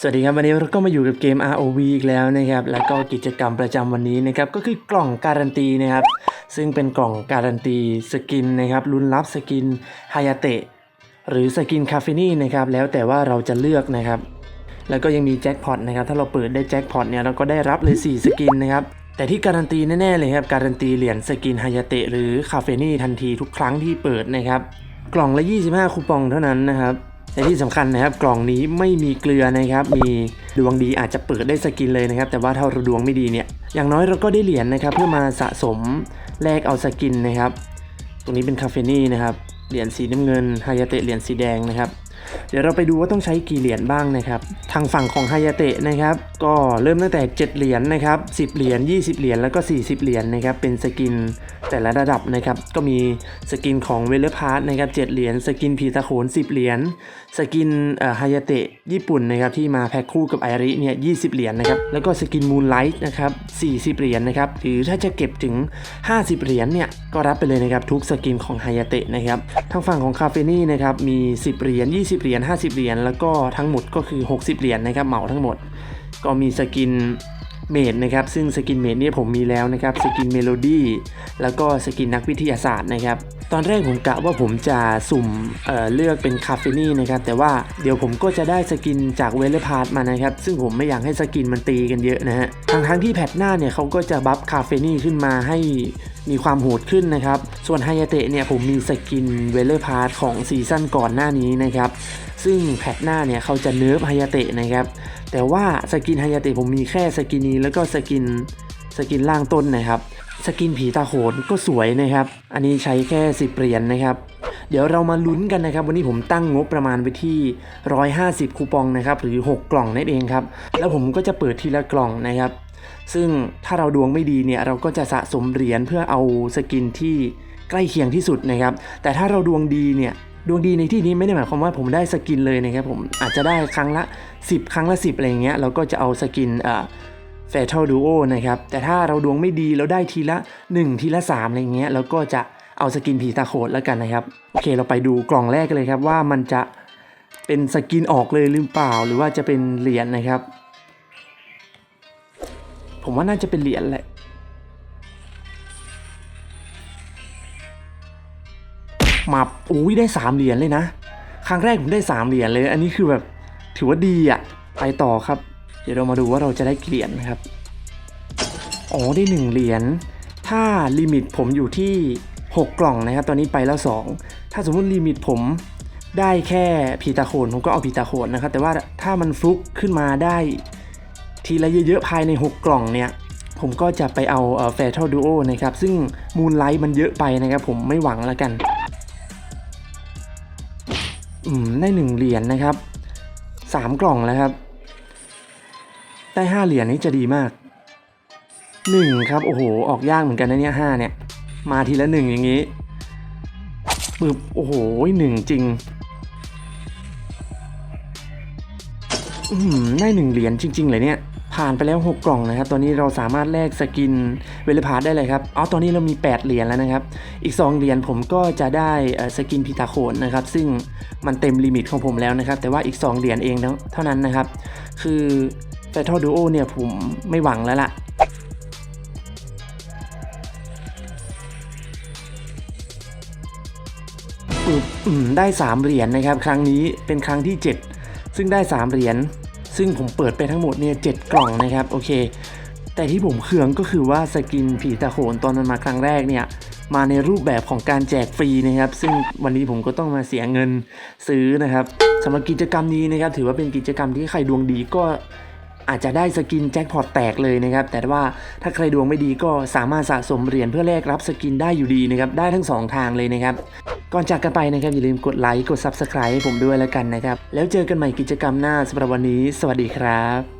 สวัสดีครับวันนี้เราก็มาอยู่กับเกม ROV อีกแล้วนะครับแล้วก็กิจกรรมประจำวันนี้นะครับก็คือกล่องการันตีนะครับซึ่งเป็นกล่องการันตีสกินนะครับลุ้นรับสกินฮายาเตะหรือสกินคาเฟนี่นะครับแล้วแต่ว่าเราจะเลือกนะครับแล้วก็ยังมีแจ็คพอตนะครับถ้าเราเปิดได้แจ็คพอตเนี่ยเราก็ได้รับเลย 4 สกินนะครับแต่ที่การันตีแน่ๆเลยครับการันตีเหรียญสกินฮายาเตะหรือคาเฟนี่ทันทีทุกครั้งที่เปิดนะครับกล่องละ 25 คูปองเท่านั้นนะครับ และที่สำคัญนะครับกล่องนี้ไม่มีเกลือนะครับ มีดวงดีอาจจะเปิดได้สกินเลยนะครับ แต่ว่าถ้าเราดวงไม่ดีเนี่ยอย่างน้อยเราก็ได้เหรียญนะครับ เพื่อมาสะสมแลกเอาสกินนะครับ ตรงนี้เป็นคาเฟนี่นะครับเหรียญสีน้ำเงินไฮยาเตะเหรียญสีแดงนะครับ เดี๋ยวเราไปดูว่าต้องใช้กี่เหรียญบ้างนะครับ ทางฝั่งของฮายาเตะนะครับ ก็เริ่มตั้งแต่ 7 เหรียญนะครับ 10 เหรียญ 20 เหรียญ แล้วก็ 40 เหรียญนะครับ เป็นสกินแต่ละระดับนะครับ ก็มีสกินของเวลเลพาร์นะครับ 7 เหรียญ สกินผีตะโขน 10 เหรียญ สกินฮายาเตะญี่ปุ่นนะครับที่มาแพ็คคู่กับไอริเนี่ย 20 เหรียญนะครับ แล้วก็สกินมูนไลท์นะครับ 40 เหรียญนะครับ หรือถ้าจะเก็บถึง 50 เหรียญเนี่ย ก็รับไปเลยนะครับทุกสกินของฮายาเตะนะครับ ทางฝั่งของคาเฟนี่นะครับ มี 10 เหรียญ 20เหรียญ 50 เหรียญ แล้วก็ทั้งหมดก็คือ 60 เหรียญนะครับ เหมาทั้งหมด ก็มีสกิน เมดนะครับซึ่งสกินเมดเนี่ยผมมีแล้วนะครับสกินเมโลดี้แล้วก็สกินนักวิทยาศาสตร์นะครับตอนแรกผมกะว่าผมจะสุ่มเเลือกเป็นคาเฟนี่นะครับแต่ว่าเดี๋ยวผมก็จะได้สกินจากเวลพาร์ตมานะครับซึ่งผมไม่อยากให้สกินมันตีกันเยอะนะฮะทางทั้งๆที่แพทหน้าเนี่ยเขาก็จะบัฟคาเฟนี่ขึ้นมาให้มีความโหดขึ้นนะครับ ส่วนไฮยาเตะเนี่ยผมมีสกินเวเลอร์พาร์ตของซีซั่นก่อนหน้านี้นะครับ ซึ่งแพทหน้าเนี่ยเขาจะเนิร์ฟไฮยาเตะนะครับ แต่ว่าสกินไฮยาเตะผมมีแค่สกินนี้แล้วก็สกินสกินล่างต้นนะครับ สกินผีตาโขนก็สวยนะครับ อันนี้ใช้แค่10เหรียญนะครับ เดี๋ยวเรามาลุ้นกันนะครับ วันนี้ผมตั้งงบประมาณไปที่ 150 คูปองนะครับ หรือ 6 กล่องนั่นเองครับ แล้วผมก็จะเปิดทีละกล่องนะครับ ซึ่งถ้าเราดวงไม่ดีเนี่ยเราก็จะสะสมเหรียญเพื่อเอาสกินที่ใกล้เคียงที่สุดนะครับ แต่ถ้าเราดวงดีเนี่ย ดวงดีในที่นี้ไม่ได้หมายความว่าผมได้สกินเลยนะครับผมอาจจะได้ครั้งละ 10 ครั้งละ 10 อะไรเงี้ยเราก็จะเอาสกินเอ่อ Fatal Duo นะครับแต่ถ้าเราดวงไม่ดีเราได้ทีละ 1 ทีละ 3 อะไรเงี้ยเราก็จะเอาสกินผีตาโขดแล้วกันนะครับโอเคเราไปดูกล่องแรกกันเลยครับว่ามันจะเป็นสกินออกเลยหรือเปล่า หรือว่าจะเป็นเหรียญนะครับ ผมว่าน่าจะเป็นเหรียญแหละ มาอุ้ยได้สามเหรียญเลยนะ ครั้งแรกผมได้สามเหรียญเลย อันนี้คือแบบถือว่าดีอะไปต่อครับ เดี๋ยวเรามาดูว่าเราจะได้กี่เหรียญนะครับ อ๋อได้หนึ่งเหรียญ ถ้าลิมิตผมอยู่ที่ 6 กล่องนะครับ ตอนนี้ไปแล้ว 2 ถ้าสมมติลิมิตผมได้แค่พีตาโคนผมก็เอาพีตาโคนนะครับ แต่ว่าถ้ามันฟลุกขึ้นมาได้ทีละเยอะๆภายใน 6 กล่องเนี่ยผมก็จะไปเอาเอ่อ Fatal Duo นะครับ ซึ่ง Moonlight มันเยอะไปนะครับ ผมไม่หวังแล้วกัน อืมได้หนึ่งเหรียญนะครับสามกล่องแล้วครับ ได้ห้าเหรียญนี่จะดีมากหนึ่งครับ โอ้โห ออกยากเหมือนกันนะเนี่ยห้าเนี่ย มาทีละหนึ่งอย่างนี้ปึ๊บโอ้โหหนึ่งจริงอืมได้หนึ่งเหรียญจริง ๆ เลยเนี่ย ผ่านไปแล้ว 6 กล่องนะครับ ตอนนี้เราสามารถแลกสกินเวลพาร์ได้เลยครับ เอาตอนนี้เรามี 8 เหรียญแล้วนะครับ อีก 2 เหรียญผมก็จะได้สกินพิตาโคนนะครับ ซึ่งมันเต็มลิมิตของผมแล้วนะครับ แต่ว่าอีก 2 เหรียญเองเท่านั้นนะครับ คือ Fatal Duo เนี่ยผมไม่หวังแล้วล่ะปึ๊บอืมได้ 3 เหรียญนะครับ ครั้งนี้เป็นครั้งที่ 7 ซึ่งได้ 3 เหรียญ ซึ่งผมเปิดไปทั้งหมดเนี่ยเกล่องนะครับโอเค แต่ที่ผมเคืองก็คือว่าสกินผีตะโขนตอนมันมาครั้งแรกเนี่ยมาในรูปแบบของการแจกฟรีนะครับ ซึ่งวันนี้ผมก็ต้องมาเสียเงินซื้อนะครับสำหรับกิจกรรมนี้นะครับ ถือว่าเป็นกิจกรรมที่ใครดวงดีก็ อาจจะได้สกินแจ็คพอตแตกเลยนะครับ แต่ว่าถ้าใครดวงไม่ดีก็สามารถสะสมเหรียญเพื่อแลกรับสกินได้อยู่ดีนะครับ ได้ทั้ง 2 ทางเลยนะครับ ก่อนจากกันไปนะครับ อย่าลืมกดไลค์ กด Subscribe ให้ผมด้วยแล้วกันนะครับ แล้วเจอกันใหม่กิจกรรมหน้าสำหรับวันนี้ สวัสดีครับ